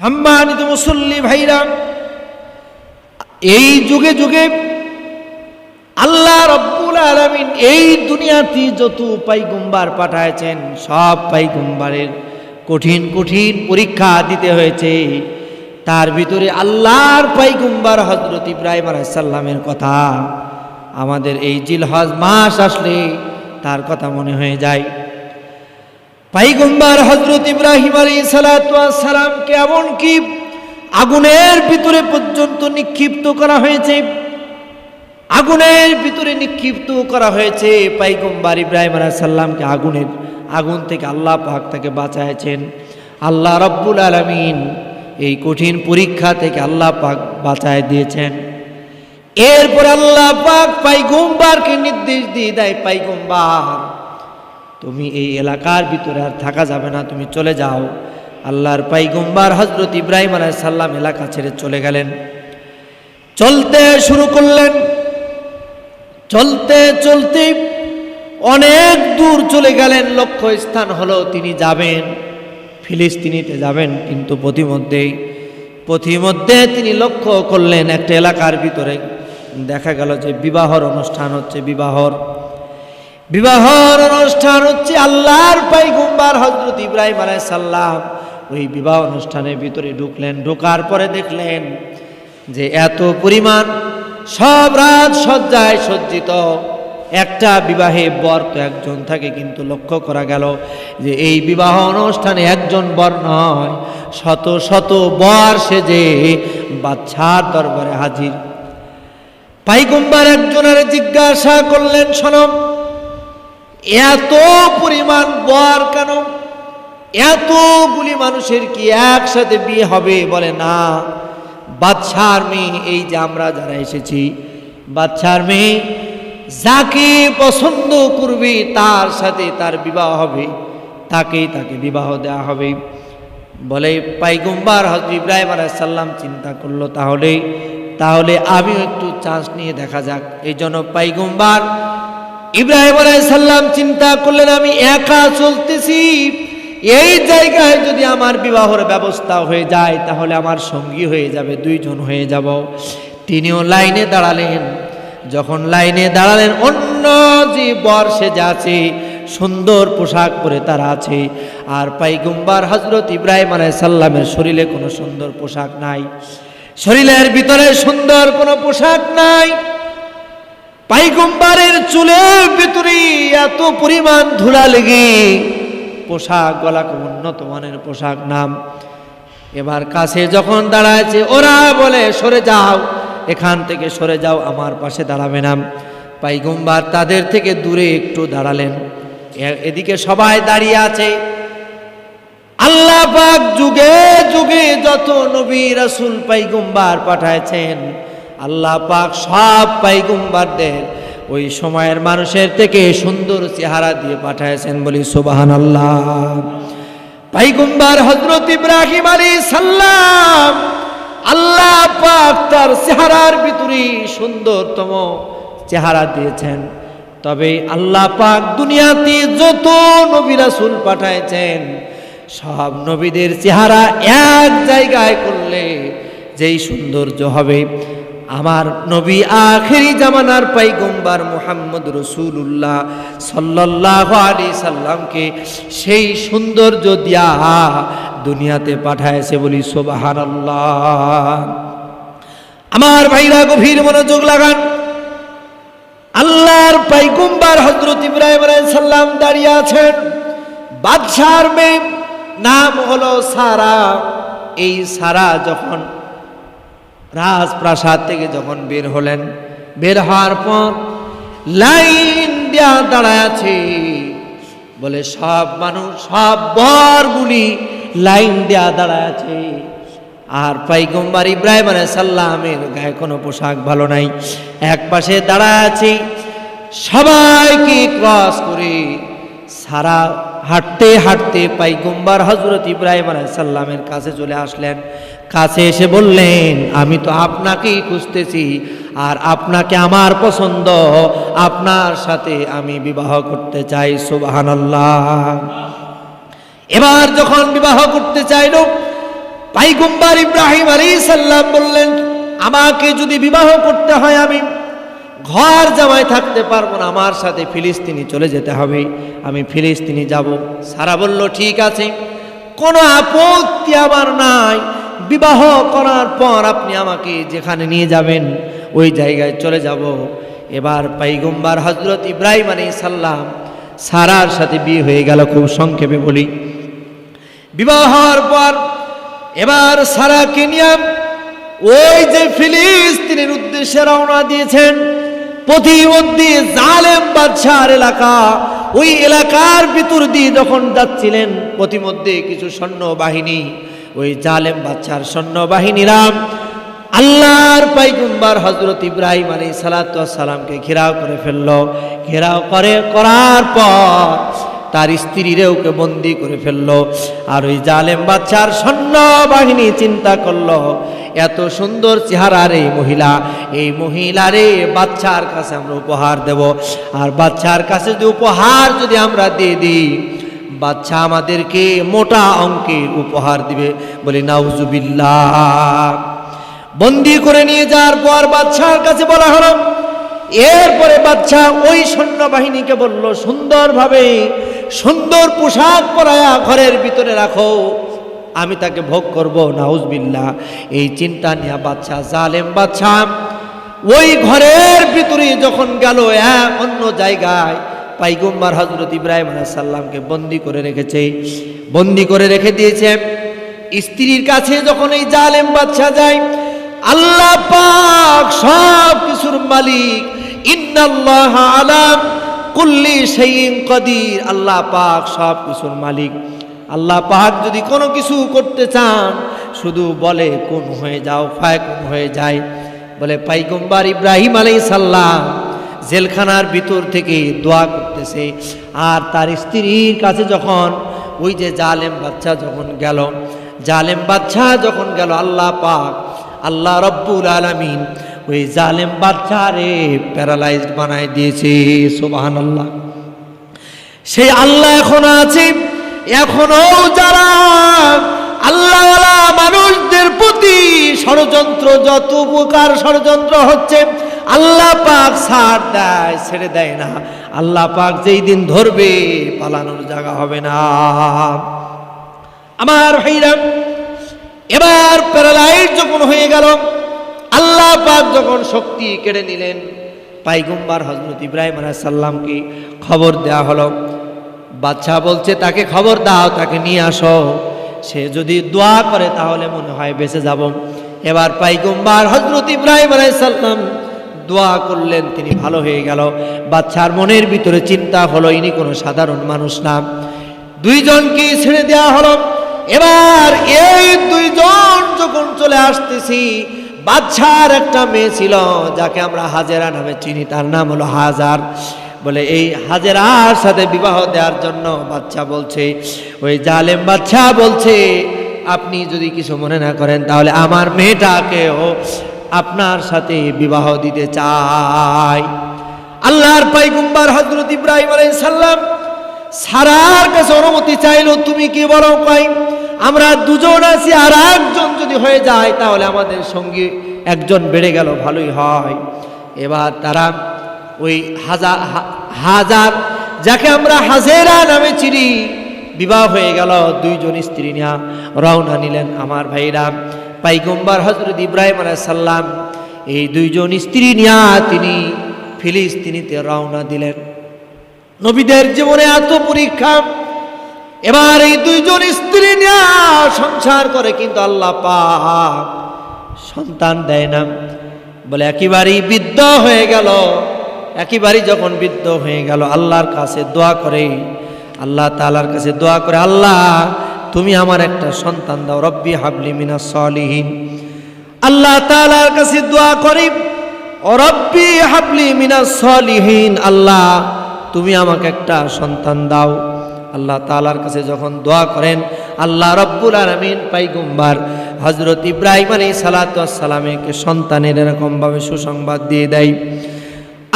সম্মানিত মুসল্লি ভাইরা, এই যুগে যুগে আল্লাহ রব্বুল আলমিন এই দুনিয়াতে যত পাইগুম্বার পাঠায়ছেন সব পাইগুম্বারের কঠিন কঠিন পরীক্ষা দিতে হয়েছে। তার ভিতরে আল্লাহর পাইগুম্বার হজরত ইব্রাহিম আলাইসাল্লামের কথা। আমাদের এই জিলহজ মাস আসলে তার কথা মনে হয়ে যায়। পাইগম্বার হজরত ইব্রাহিম আলী সালামকে এমনকি আগুনের ভিতরে পর্যন্ত নিক্ষিপ্ত করা হয়েছে? আগুনের ভিতরে নিক্ষিপ্ত করা হয়েছে পাইগম্বার ইব্রাহিম আলাহ সাল্লামকে আগুনের, আগুন থেকে আল্লাহ পাক তাকে বাঁচাইছেন। আল্লাহ রব্বুল আলমিন এই কঠিন পরীক্ষা থেকে আল্লাহ পাক বাঁচায় দিয়েছেন। এরপর আল্লাহ পাক পাইগম্বারকে নির্দেশ দিয়ে দেয়, পাইগম্বার তুমি এই এলাকার ভিতরে আর থাকা যাবে না, তুমি চলে যাও। আল্লাহর পাইগম্বার হজরত ইব্রাহিম আলাহ সাল্লাম এলাকা ছেড়ে চলে গেলেন। চলতে শুরু করলেন। চলতে চলতে অনেক দূর চলে গেলেন। লক্ষ্য স্থান হলো তিনি যাবেন, ফিলিস্তিনিতে যাবেন, কিন্তু পথিমধ্যেই, পথিমধ্যে তিনি লক্ষ্য করলেন একটা এলাকার ভিতরে। দেখা গেল যে বিবাহর অনুষ্ঠান হচ্ছে বিবাহর। বিবাহর অনুষ্ঠান হচ্ছে আল্লাহর পাইগুম্বার হজরত ইব্রাহিম আলাই সাল্লাম ওই বিবাহ অনুষ্ঠানের ভিতরে ঢুকলেন, ঢোকার পরে দেখলেন যে এত পরিমাণ সব রাত সজ্জায় সজ্জিত। একটা বিবাহে বর তো একজন থাকে কিন্তু লক্ষ্য করা গেল যে এই বিবাহ অনুষ্ঠানে একজন বর নয়, শত শত বর সেজে বাচ্চার দরবারে হাজির। পাইগুম্বার একজনের জিজ্ঞাসা করলেন সনম এত পরিমাণ বর কেন? এতগুলি মানুষের কি একসাথে বিয়ে হবে বলে না? বাচ্চার মেয়ে, এই যে আমরা যারা এসেছি বাচ্চার মেয়ে যাকে পছন্দ করবে, তার সাথে তার বিবাহ হবে, তাকেই তাকে বিবাহ দেওয়া হবে। বলে পাইগুম্বার হজরত ইব্রাহিম আলাইসাল্লাম চিন্তা করল, তাহলে তাহলে আমিও একটু চান্স নিয়ে দেখা যাক। এই জন্য পাইগুম্বার ইব্রাহিম আলাইসাল্লাম চিন্তা করলেন, আমি একা চলতেছি। এই জায়গায় যদি আমার বিবাহর ব্যবস্থা হয়ে যায়, তাহলে আমার সঙ্গী হয়ে যাবে, দুইজন হয়ে যাব। তিনিও লাইনে দাঁড়ালেন। যখন লাইনে দাঁড়ালেন, অন্য যে বর সে যাচ্ছে সুন্দর পোশাক পরে তারা আছে। আর পাইগুম্বার হজরত ইব্রাহিম আলাইসাল্লামের শরীরে কোনো সুন্দর পোশাক নাই। শরীরের ভিতরে সুন্দর কোনো পোশাক নাই। পাইগম্বারের চুলের ভিতরে এত পরিমাণ ধুলা লেগে পোশাক, গলা উন্নত মানের পোশাক নাম। এবার কাছে যখন দাঁড়াচ্ছে ওরা বলে, সরে যাও, এখান থেকে সরে যাও, আমার পাশে দাঁড়াবে না। পাইগম্বার তাদের থেকে দূরে একটু দাঁড়ালেন। এদিকে সবাই দাঁড়িয়ে আছে। আল্লাহ পাক যুগে যুগে যত নবী রাসূল পাইগম্বার পাঠাইছেন আল্লাহ পাক সব পাইগম্বারদের ওই সময়ের মানুষের থেকে সুন্দর চেহারা দিয়ে পাঠাইছেন বলি সুবাহান আল্লাহ পাইগম্বার হজরত ইব্রাহিম আলী সাল্লাম আল্লাহ পাক তার চেহারার ভিতরে সুন্দরতম চেহারা দিয়েছেন। তবে আল্লাহ পাক দুনিয়াতে যত নবী রাসূল পাঠাইছেন, সব নবীদের চেহারা এক জায়গায় করলে যেই সৌন্দর্য হবে। আমার নবী আখেরি জামানার পাইগম্বার মুহাম্মদ রসুল্লাহ সাল্লাহ আলী সাল্লামকে সেই সৌন্দর্য দিয়া দুনিয়াতে পাঠায়ছে বলি সোবাহান আমার ভাইরা গভীর মনোযোগ লাগান। আল্লাহর পাইগুম্বার হজরত ইব্রাহিম সাল্লাম দাঁড়িয়ে আছেন। বাদশার নাম হলো সারা। এই সারা যখন রাজপ্রাসাদ থেকে যখন বের হলেন, বের হওয়ার পর লাইন দেয়া দাঁড়ায় আছে। বলে, সব মানুষ, সব বরগুলি লাইন দেয়া দাঁড়ায় আছে। আর পাইগম্বার ইব্রাহিম সাল্লামের গায়ে কোনো পোশাক ভালো নাই। এক পাশে দাঁড়ায় আছে সবাইকে ক্রস করে সারা হাঁটতে হাঁটতে পাইগম্বার হজরত ইব্রাহিম আলাইসাল্লামের কাছে চলে আসলেন। কাছে এসে বললেন, আমি তো আপনাকেই খুঁজতেছি আর আপনাকে আমার পছন্দ। আপনার সাথে আমি বিবাহ করতে চাই। সুবাহানাল্লাহ। এবার যখন বিবাহ করতে চাইল, পাইগম্বার ইব্রাহিম আলী সাল্লাম বললেন, আমাকে যদি বিবাহ করতে হয় আমি ঘর জামাই থাকতে পারব না, আমার সাথে ফিলিস্তিনি চলে যেতে হবে। আমি ফিলিস্তিনি যাব। সারা বলল, ঠিক আছে। কোনো আপত্তি আমার নাই। বিবাহ করার পর আপনি আমাকে যেখানে নিয়ে যাবেন, ওই জায়গায় চলে যাব। এবার পাইগম্বার হজরত ইব্রাহিম আলী সাল্লাম সারার সাথে বিয়ে হয়ে গেল, খুব সংক্ষেপে বলি। বিবাহ হওয়ার পর এবার সারা কেনিয়া ওই যে ফিলিস্তিনের উদ্দেশ্যে রওনা দিয়েছেন প্রতিমধ্যে জালেম বাদশার এলাকা। ওই এলাকার ভিতর দিয়ে যখন যাচ্ছিলেন প্রতিমধ্যে কিছু সৈন্যবাহিনী, ওই জালেম বাদশার সৈন্যবাহিনীরা আল্লাহর পাইগুম্বার হজরত ইব্রাহিম আলী সালাতামকে ঘেরাও করে ফেলল। ঘেরাও করে করার পর তার স্ত্রীরেওকে বন্দি করে ফেলল। আর ওই জালেম বাচ্চার সৈন্য বাহিনী চিন্তা করল, এত সুন্দর চেহারার এই মহিলা, এই মহিলারে বাচ্চার কাছে আমরা উপহার দেব। আর বাচ্চার কাছে যদি উপহার যদি আমরা দিয়ে দিই বাচ্চা আমাদেরকে মোটা অঙ্কের উপহার দিবে। বলি, নাউজুবিল্লাহ। বন্দি করে নিয়ে যাওয়ার পর বাচ্চার কাছে বলা হলো এরপরে বাচ্চা ওই সৈন্যবাহিনীকে বলল, সুন্দরভাবে সুন্দর পোশাক পরায়া ঘরের ভিতরে রাখো। আমি তাকে ভোগ করব নাউজবিল্লা এই চিন্তা নিয়ে বাচ্চা জালেম বাচ্চা ওই ঘরের ভিতরে যখন গেল অন্য জায়গায় পাইগম্বার হজরত ইব্রাহিম সাল্লামকে বন্দি করে রেখেছে। বন্দি করে রেখে দিয়েছে। স্ত্রীর কাছে যখন এই জালেম বাচ্চা যায়, আল্লাহ পাক সব কিছুর মালিক আলাম কুল্লি সেইন কদির। আল্লাহ পাক সব কিছুর মালিক। আল্লাহ পাক যদি কোনো কিছু করতে চান, শুধু বলে কোন হয়ে যাও, ফায় কোন হয়ে যায়। বলে পাইগম্বার ইব্রাহিম আলাই সাল্লাম জেলখানার ভিতর থেকে দোয়া করতেছে। আর তার স্ত্রীর কাছে যখন ওই যে জালেম বাচ্চা যখন গেল, জালেম বাচ্চা যখন গেল, আল্লাহ পাক, আল্লাহ রব্বুল আলমিন ওই জালেম বাচ্চারে প্যারালাইজড বানায় দিয়েছে সোবাহান আল্লাহ সেই আল্লাহ এখন আছে, এখনও যারা আল্লাহ মানুষদের প্রতি ষড়যন্ত্র, যত উপকার ষড়যন্ত্র হচ্ছে, আল্লাহ পাক ছাড় দেয়, ছেড়ে দেয় না। আল্লাহ পাক যেই দিন ধরবে, পালানোর জায়গা হবে না। আমার ভাইরা, এবার প্যারালাইজ যখন হয়ে গেল আল্লাহ পাক যখন শক্তি কেড়ে নিলেন, পাইগুম্বার হজরত ইব্রাহিম সাল্লামকে খবর দেওয়া হলো। বাচ্চা বলছে, তাকে খবর দাও, তাকে নিয়ে আসো। সে যদি দোয়া করে, তাহলে মনে হয় বেঁচে যাব। এবার পাইগুম্বার হজরত ইব্রাহিম সাল্লাম দোয়া করলেন, তিনি ভালো হয়ে গেল। বাচ্চার মনের ভিতরে চিন্তা হলো, ইনি কোনো সাধারণ মানুষ না। দুইজনকে ছেড়ে দেওয়া হলো। এবার এই দুইজন যখন চলে আসতেছি বাচ্চার একটা মেয়ে ছিল, যাকে আমরা হাজেরা নামে চিনি, তার নাম হলো হাজার। বলে এই হাজেরার সাথে বিবাহ দেওয়ার জন্য বাচ্চা বলছে, ওই জালেম বাচ্চা বলছে, আপনি যদি কিছু মনে না করেন, তাহলে আমার মেয়েটাকেও আপনার সাথে বিবাহ দিতে চাই। আল্লাহর পাইগুম্বার হজরত ইব্রাহিম আলাইহিস সালাম সারার কাছে অনুমতি চাইলো, তুমি কি বলো কই? আমরা দুজন আছি আর একজন যদি হয়ে যায়, তাহলে আমাদের সঙ্গে একজন বেড়ে গেল, ভালোই হয়। এবার তারা ওই হাজার হাজার, যাকে আমরা হাজেরা নামে চিনি, বিবাহ হয়ে গেল। দুইজন স্ত্রী নিয়া রওনা নিলেন আমার ভাইরা। পাইগম্বার হজরত ইব্রাহিম সাল্লাম এই দুইজন স্ত্রী নিয়া তিনি ফিলিস্তিনিতে রওনা দিলেন। নবীদের জীবনে এত পরীক্ষা। এবার এই দুইজন স্ত্রী নিয়ে সংসার করে কিন্তু আল্লাহ সন্তান দেয় না। বলে একেবারেই বৃদ্ধ হয়ে গেল। একেবারেই যখন বৃদ্ধ হয়ে গেল, আল্লাহর কাছে দোয়া করে, আল্লাহ তালার কাছে দোয়া করে, আল্লাহ তুমি আমার একটা সন্তান দাও, রব্বি হাবলি মিনা সলিহীন। আল্লাহ তালার কাছে দোয়া করি রব্বি হাবলি মিনা সলিহীন। আল্লাহ তুমি আমাকে একটা সন্তান দাও। আল্লাহ তালার কাছে যখন দোয়া করেন, আল্লাহ রব্বুল আলমিন পাইগুম্বার হজরত ইব্রাহিম আলী সালাতামকে সন্তানের এরকমভাবে সুসংবাদ দিয়ে দেয়।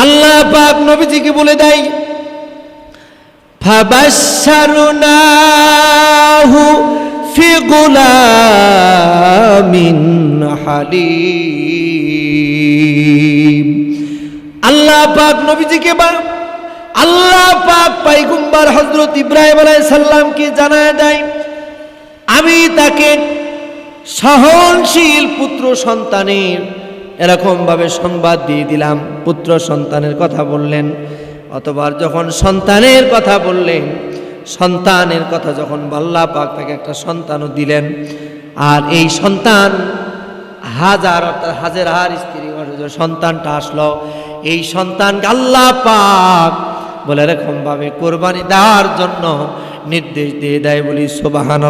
আল্লাহ পাক নবীজিকে বলে দেয় আল্লাহ পাক নবীজিকে বা আল্লাহ পাক পাইগুম্বার হজরত ইব্রাহিম আলাইহিস সালামকে জানায় দেয়, আমি তাকে সহনশীল পুত্র সন্তানের এরকম ভাবে সংবাদ দিয়ে দিলাম। পুত্র সন্তানের কথা বললেন, অতবার যখন সন্তানের কথা বললেন, সন্তানের কথা যখন আল্লাহ পাক তাকে একটা সন্তানও দিলেন, আর এই সন্তান হাজার অর্থাৎ হাজার হার স্ত্রী সন্তানটা আসলো, এই সন্তান আল্লাহ পাক বলে এরকম ভাবে কোরবানি দেওয়ার জন্য নির্দেশ দিয়ে দেয় বলি সোবাহান